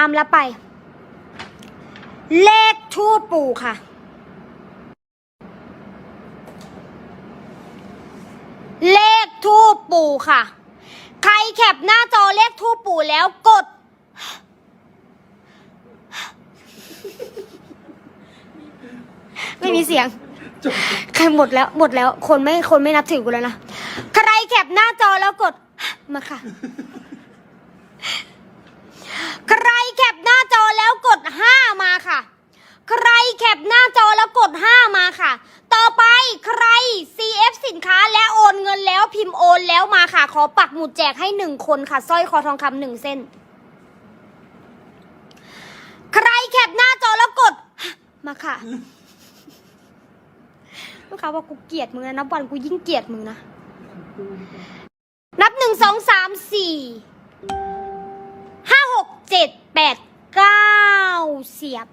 อามแล้วไป เลขทูปปู่ค่ะ เลขทูปปู่ค่ะ ใครแคปหน้าจอเลขทูปปู่แล้วกด ไม่มีเสียง ใครหมดแล้วหมดแล้ว คนไม่คนไม่นับถือกูแล้วนะ ใครแคปหน้าจอแล้วกด มาค่ะ ใครแคปหน้าจอแล้วกดห้ามาค่ะ ใครแคปหน้าจอแล้วกดห้ามาค่ะ ต่อไปใคร CF สินค้าและโอนเงินแล้วพิมพ์โอนแล้วมาค่ะ ขอปักหมุดแจกให้หนึ่งคนค่ะสร้อยคอทองคำหนึ่งเส้น ใครแคปหน้าจอแล้วกด มาค่ะลูกค้าบอกกูเกลียดมึงนะนับวันกูยิ่งเกลียดมึงนะ นับหนึ่งสองสามสี่ห้าหกเจ็ดแปดเก้าเสียบ